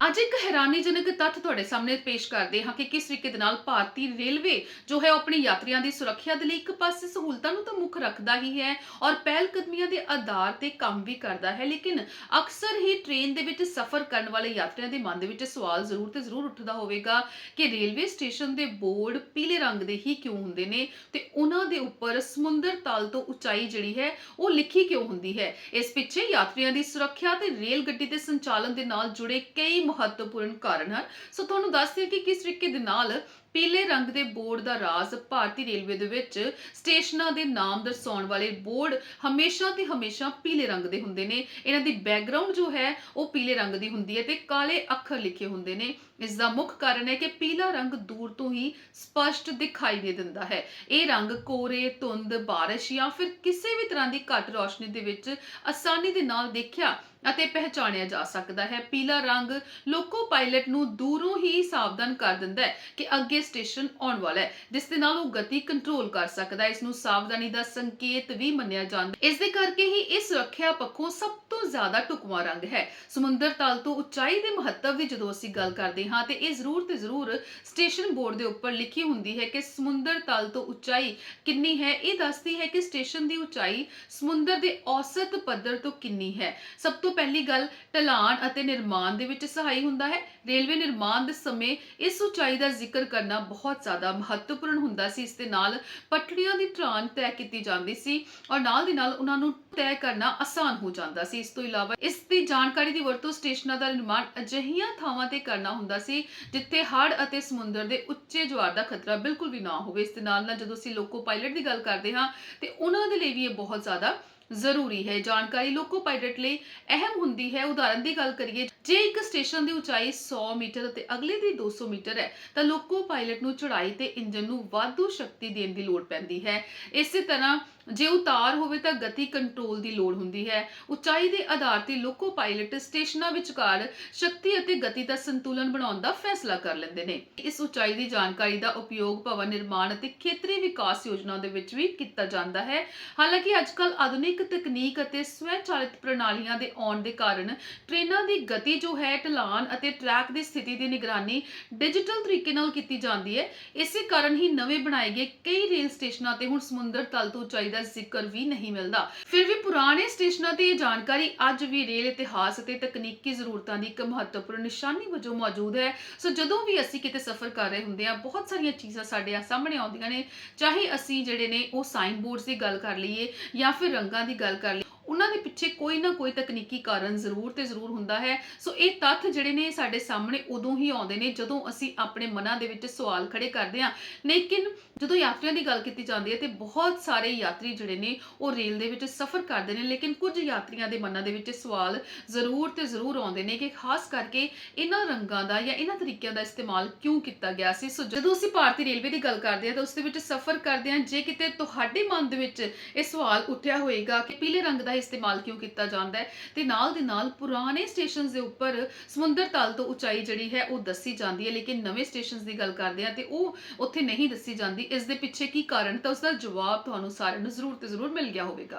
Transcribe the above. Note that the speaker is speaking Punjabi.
ਅੱਜ ਇੱਕ ਹੈਰਾਨੀਜਨਕ ਤੱਥ ਤੁਹਾਡੇ ਸਾਹਮਣੇ ਪੇਸ਼ ਕਰਦੇ ਹਾਂ ਕਿ ਕਿਸ ਤਰੀਕੇ ਦੇ ਨਾਲ ਭਾਰਤੀ ਰੇਲਵੇ ਜੋ ਹੈ ਉਹ ਆਪਣੀ ਯਾਤਰੀਆਂ ਦੀ ਸੁਰੱਖਿਆ ਦੇ ਲਈ ਇੱਕ ਪਾਸੇ ਸਹੂਲਤਾਂ ਨੂੰ ਤਾਂ ਮੁੱਖ ਰੱਖਦਾ ਹੀ ਹੈ ਔਰ ਪਹਿਲ ਕਦਮੀਆਂ ਦੇ ਆਧਾਰ ਤੇ ਕੰਮ ਵੀ ਕਰਦਾ ਹੈ। ਲੇਕਿਨ ਅਕਸਰ ਹੀ ਟ੍ਰੇਨ ਦੇ ਵਿੱਚ ਸਫ਼ਰ ਕਰਨ ਵਾਲੇ ਯਾਤਰੀਆਂ ਦੇ ਮਨ ਦੇ ਵਿੱਚ ਸਵਾਲ ਜ਼ਰੂਰ ਤੇ ਜ਼ਰੂਰ ਉੱਠਦਾ ਹੋਵੇਗਾ ਕਿ ਰੇਲਵੇ ਸਟੇਸ਼ਨ ਦੇ ਬੋਰਡ ਪੀਲੇ ਰੰਗ ਦੇ ਹੀ ਕਿਉਂ ਹੁੰਦੇ ਨੇ ਤੇ ਉਹਨਾਂ ਦੇ ਉੱਪਰ ਸਮੁੰਦਰ ਤਲ ਤੋਂ ਉਚਾਈ ਜਿਹੜੀ ਹੈ ਉਹ ਲਿਖੀ ਕਿਉਂ ਹੁੰਦੀ ਹੈ? ਇਸ ਪਿੱਛੇ ਯਾਤਰੀਆਂ ਦੀ ਸੁਰੱਖਿਆ ਤੇ ਰੇਲ ਗੱਡੀ ਦੇ ਸੰਚਾਲਨ ਦੇ ਨਾਲ ਜੁੜੇ ਕਈ ਮਹੱਤਵਪੂਰਨ ਕਾਰਨ ਹਨ। ਸੋ ਤੁਹਾਨੂੰ ਦੱਸਦੇ ਕਿ ਕਿਸ ਤਰੀਕੇ ਦੇ ਨਾਲ ਪੀਲੇ ਰੰਗ ਦੇ ਬੋਰਡ ਦਾ ਰਾਜ਼ ਭਾਰਤੀ ਰੇਲਵੇ ਦੇ ਵਿੱਚ ਸਟੇਸ਼ਨਾਂ ਦੇ ਨਾਮ ਦਰਸਾਉਣ ਵਾਲੇ ਬੋਰਡ ਹਮੇਸ਼ਾ ਤੇ ਹਮੇਸ਼ਾ ਪੀਲੇ ਰੰਗ ਦੇ ਹੁੰਦੇ ਨੇ। ਇਹਨਾਂ ਦੀ ਬੈਕਗ੍ਰਾਉਂਡ ਜੋ ਹੈ, ਉਹ ਪੀਲੇ ਰੰਗ ਦੀ ਹੁੰਦੀ ਹੈ ਤੇ ਕਾਲੇ ਅੱਖਰ ਲਿਖੇ ਹੁੰਦੇ ਨੇ। ਇਸ ਦਾ ਮੁੱਖ ਕਾਰਨ ਹੈ ਕਿ ਪੀਲਾ ਰੰਗ ਦੂਰ ਤੋਂ ਹੀ ਸਪਸ਼ਟ ਦਿਖਾਈ ਦੇ ਦਿੰਦਾ ਹੈ। ਇਹ ਰੰਗ ਕੋਰੇ, ਧੁੰਦ, ਬਾਰਿਸ਼ ਜਾਂ ਫਿਰ ਕਿਸੇ ਵੀ ਤਰ੍ਹਾਂ ਦੀ ਘੱਟ ਰੌਸ਼ਨੀ ਦੇ ਵਿੱਚ ਆਸਾਨੀ ਦੇ ਨਾਲ ਦੇਖਿਆ ਅਤੇ ਪਹਿਚਾਣਿਆ ਜਾ ਸਕਦਾ ਹੈ। ਪੀਲਾ ਰੰਗ ਲੋਕੋ ਪਾਇਲਟ ਨੂੰ ਦੂਰੋਂ ਹੀ ਸਾਵਧਾਨ ਕਰ ਦਿੰਦਾ ਹੈ ਕਿ ਅੱਗੇ ਸਟੇਸ਼ਨ ਆਉਣ ਵਾਲਾ ਹੈ। ਜਿਸ ਦੇ ਨਾਲ ਉਹ ਗਤੀ ਕੰਟਰੋਲ ਕਰ ਸਕਦਾ ਹੈ। ਇਸ ਨੂੰ ਸਾਵਧਾਨੀ ਦਾ ਸੰਕੇਤ ਵੀ ਮੰਨਿਆ ਜਾਂਦਾ ਇਸ ਦੇ ਕਰਕੇ ਹੀ ਇਹ ਸੁਰੱਖਿਆ ਪੱਖੋਂ ਸਭ ਤੋਂ ਜ਼ਿਆਦਾ ਢੁਕਵਾਂ ਰੰਗ ਹੈ। ਸਮੁੰਦਰ ਤਲ ਤੋਂ ਉਚਾਈ ਦੇ ਮਹੱਤਵ ਦੀ ਜਦੋਂ ਅਸੀਂ ਗੱਲ ਕਰਦੇ ਹਾਂ, ਤੇ ਇਹ ਜ਼ਰੂਰ ਤੇ ਜ਼ਰੂਰ ਸਟੇਸ਼ਨ ਬੋਰਡ ਦੇ ਉੱਪਰ ਲਿਖੀ ਹੁੰਦੀ ਹੈ ਕਿ ਸਮੁੰਦਰ ਤਲ ਤੋਂ ਉਚਾਈ ਕਿੰਨੀ ਹੈ। ਇਹ ਦੱਸਦੀ ਹੈ ਕਿ ਸਟੇਸ਼ਨ ਦੀ ਉਚਾਈ ਸਮੁੰਦਰ ਦੇ ਔਸਤ ਪੱਧਰ ਤੋਂ ਕਿੰਨੀ ਹੈ। ਸਭ ਤੋਂ ਪਹਿਲੀ ਗੱਲ, ਢਲਾਨ ਅਤੇ ਨਿਰਮਾਣ ਦੇ ਵਿੱਚ ਸਹਾਈ ਹੁੰਦਾ ਹੈ। ਰੇਲਵੇ ਨਿਰਮਾਣ ਦੇ ਸਮੇਂ ਇਸ ਉਚਾਈ ਦਾ ਜ਼ਿਕਰ ਕਰਨਾ ਬਹੁਤ ਜ਼ਿਆਦਾ ਮਹੱਤਵਪੂਰਨ ਹੁੰਦਾ ਸੀ, ਇਸ ਦੇ ਨਾਲ ਪਟੜੀਆਂ ਦੀ ਢਲਾਣ ਤੈਅ ਕੀਤੀ ਜਾਂਦੀ ਸੀ ਔਰ ਨਾਲ ਦੀ ਨਾਲ ਉਹਨਾਂ ਨੂੰ ਤੈਅ ਕਰਨਾ ਆਸਾਨ ਹੋ ਜਾਂਦਾ ਸੀ। ਇਸ ਤੋਂ ਇਲਾਵਾ ਇਸ ਦੀ ਜਾਣਕਾਰੀ ਦੀ ਵਰਤੋਂ ਸਟੇਸ਼ਨਾਂ ਦਾ ਨਿਰਮਾਣ ਅਜਿਹੀਆਂ ਥਾਵਾਂ ਤੇ ਕਰਨਾ ਹੁੰਦਾ ਸੀ, ਜਿੱਥੇ ਹੜ੍ਹ ਅਤੇ ਸਮੁੰਦਰ ਦੇ ਉੱਚੇ ਜਵਾਰ ਦਾ ਖਤਰਾ ਬਿਲਕੁਲ ਵੀ ਨਾ ਹੋਵੇ। ਇਸ ਦੇ ਨਾਲ ਨਾਲ ਜਦੋਂ ਅਸੀਂ ਲੋਕੋ ਪਾਇਲਟ ਦੀ ਗੱਲ ਕਰਦੇ ਹਾਂ, ਤੇ ਉਹਨਾਂ ਦੇ ਲਈ ਵੀ ਇਹ ਬਹੁਤ ਜ਼ਿਆਦਾ ਜ਼ਰੂਰੀ ਹੈ। ਜਾਣਕਾਰੀ ਲੋਕੋ ਪਾਇਲਟ ਲਈ ਅਹਿਮ ਹੁੰਦੀ ਹੈ। ਉਦਾਹਰਨ ਦੀ ਗੱਲ ਕਰੀਏ, ਜੇ ਇੱਕ ਸਟੇਸ਼ਨ ਦੀ ਉਚਾਈ 100 ਮੀਟਰ ਅਤੇ ਅਗਲੇ ਦੀ 200 ਮੀਟਰ ਹੈ, ਤਾਂ ਲੋਕੋ ਪਾਇਲਟ ਨੂੰ ਚੜਾਈ ਤੇ ਇੰਜਨ ਨੂੰ ਵਾਧੂ ਸ਼ਕਤੀ ਦੇਣ ਦੀ ਲੋੜ ਪੈਂਦੀ ਹੈ। ਇਸੇ ਤਰ੍ਹਾਂ ਜੇ ਉਤਾਰ ਹੋਵੇ ਤਾਂ ਗਤੀ ਕੰਟਰੋਲ ਦੀ ਲੋੜ ਹੁੰਦੀ ਹੈ। ਉਚਾਈ ਦੇ ਆਧਾਰ ਤੇ ਲੋਕੋ ਪਾਇਲਟ ਸਟੇਸ਼ਨਾਂ ਵਿਚਕਾਰ ਸ਼ਕਤੀ ਅਤੇ ਗਤੀ ਦਾ ਸੰਤੁਲਨ ਬਣਾਉਣ ਦਾ ਫੈਸਲਾ ਕਰ ਲੈਂਦੇ ਨੇ। ਇਸ ਉਚਾਈ ਦੀ ਜਾਣਕਾਰੀ ਦਾ ਉਪਯੋਗ ਭਵਨ ਨਿਰਮਾਣ ਅਤੇ ਖੇਤਰੀ ਵਿਕਾਸ ਯੋਜਨਾ ਦੇ ਵਿੱਚ ਵੀ ਕੀਤਾ ਜਾਂਦਾ ਹੈ। ਹਾਲਾਂਕਿ ਅੱਜਕੱਲ ਆਧੁਨਿਕ ਤਕਨੀਕ ਅਤੇ ਸਵੈਚਾਲਿਤ ਪ੍ਰਣਾਲੀਆਂ ਦੇ ਆਉਣ ਦੇ ਕਾਰਨ ਟ੍ਰੇਨਾਂ ਦੀ ਗਤੀ ਜੋ ਹੈ, ਢਲਾਨ ਅਤੇ ਟਰੈਕ ਦੀ ਸਥਿਤੀ ਦੀ ਨਿਗਰਾਨੀ ਡਿਜੀਟਲ ਤਰੀਕੇ ਨਾਲ ਕੀਤੀ ਜਾਂਦੀ ਹੈ। ਇਸੇ ਕਾਰਨ ਹੀ ਨਵੇਂ ਬਣਾਏ ਗਏ ਕਈ ਰੇਲ ਸਟੇਸ਼ਨਾਂ ਤੇ ਹੁਣ ਸਮੁੰਦਰ ਤਲ ਤੋਂ ਉਚਾਈ ਦਾ ਜ਼ਿਕਰ ਵੀ ਨਹੀਂ ਮਿਲਦਾ। ਫਿਰ ਵੀ ਪੁਰਾਣੇ ਸਟੇਸ਼ਨਾਂ ਤੇ ਇਹ ਜਾਣਕਾਰੀ ਅੱਜ ਵੀ ਰੇਲ ਇਤਿਹਾਸ ਅਤੇ ਤਕਨੀਕੀ ਜ਼ਰੂਰਤਾਂ ਦੀ ਇੱਕ ਮਹੱਤਵਪੂਰਨ ਨਿਸ਼ਾਨੀ ਵਜੋਂ ਮੌਜੂਦ ਹੈ। ਸੋ ਜਦੋਂ ਵੀ ਅਸੀਂ ਕਿਤੇ ਸਫ਼ਰ ਕਰ ਰਹੇ ਹੁੰਦੇ ਹਾਂ, ਬਹੁਤ ਸਾਰੀਆਂ ਚੀਜ਼ਾਂ ਸਾਡੇ ਆ ਸਾਹਮਣੇ ਆਉਂਦੀਆਂ ਨੇ। ਚਾਹੇ ਅਸੀਂ ਜਿਹੜੇ ਨੇ ਉਹ ਸਾਈਨ ਬੋਰਡਸ ਦੀ ਗੱਲ ਕਰ ਲਈਏ ਜਾਂ ਫਿਰ ਰੰਗਾਂ ਦੀ ਗੱਲ ਕਰ ਲਈਏ, ਉਹਨਾਂ ਦੇ ਪਿੱਛੇ ਕੋਈ ਨਾ ਕੋਈ ਤਕਨੀਕੀ ਕਾਰਨ ਜ਼ਰੂਰ ਤੇ ਜ਼ਰੂਰ ਹੁੰਦਾ ਹੈ। ਸੋ ਇਹ ਤੱਥ ਜਿਹੜੇ ਨੇ ਸਾਡੇ ਸਾਹਮਣੇ ਉਦੋਂ ਹੀ ਆਉਂਦੇ ਨੇ ਜਦੋਂ ਅਸੀਂ ਆਪਣੇ ਮਨਾਂ ਦੇ ਵਿੱਚ ਸਵਾਲ ਖੜੇ ਕਰਦੇ ਹਾਂ। ਲੇਕਿਨ ਜਦੋਂ ਯਾਤਰੀਆਂ ਦੀ ਗੱਲ ਕੀਤੀ ਜਾਂਦੀ ਹੈ ਤੇ ਬਹੁਤ ਸਾਰੇ ਯਾਤਰੀ ਜਿਹੜੇ ਨੇ ਉਹ ਰੇਲ ਦੇ ਵਿੱਚ ਸਫ਼ਰ ਕਰਦੇ ਨੇ, ਲੇਕਿਨ ਕੁਝ ਯਾਤਰੀਆਂ ਦੇ ਮਨਾਂ ਦੇ ਵਿੱਚ ਸਵਾਲ ਜ਼ਰੂਰ ਤੇ ਜ਼ਰੂਰ ਆਉਂਦੇ ਨੇ ਕਿ ਖਾਸ ਕਰਕੇ ਇਹਨਾਂ ਰੰਗਾਂ ਦਾ ਜਾਂ ਇਹਨਾਂ ਤਰੀਕਿਆਂ ਦਾ ਇਸਤੇਮਾਲ ਕਿਉਂ ਕੀਤਾ ਗਿਆ ਸੀ? ਸੋ ਜਦੋਂ ਅਸੀਂ ਭਾਰਤੀ ਰੇਲਵੇ ਦੀ ਗੱਲ ਕਰਦੇ ਹਾਂ ਤਾਂ ਉਸ ਦੇ ਵਿੱਚ ਸਫ਼ਰ ਕਰਦੇ ਹਾਂ, ਜੇ ਕਿਤੇ ਤੁਹਾਡੇ ਮਨ ਦੇ ਵਿੱਚ ਇਹ ਸਵਾਲ ਉੱਠਿਆ ਹੋਏਗਾ ਕਿ ਪੀਲੇ ਰੰਗ ਦਾ ਇਸਤੇਮਾਲ ਕਿਉਂ ਕੀਤਾ ਜਾਂਦਾ ਹੈ, ਤੇ ਨਾਲ ਦੇ ਨਾਲ ਪੁਰਾਣੇ ਸਟੇਸ਼ਨਸ ਦੇ ਉੱਪਰ ਸਮੁੰਦਰ ਤਲ ਤੋਂ ਉਚਾਈ ਜਿਹੜੀ ਹੈ ਉਹ ਦੱਸੀ ਜਾਂਦੀ ਹੈ, ਲੇਕਿਨ ਨਵੇਂ ਸਟੇਸ਼ਨਸ ਦੀ ਗੱਲ ਕਰਦੇ ਹਾਂ ਤੇ ਉਹ ਉੱਥੇ ਨਹੀਂ ਦੱਸੀ ਜਾਂਦੀ। ਇਸ ਦੇ ਪਿੱਛੇ ਕੀ ਕਾਰਨ, ਤਾਂ ਉਸ ਦਾ ਜਵਾਬ ਤੁਹਾਨੂੰ ਸਾਰਿਆਂ ਨੂੰ ਜ਼ਰੂਰ ਤੇ ਜ਼ਰੂਰ ਮਿਲ ਗਿਆ ਹੋਵੇਗਾ।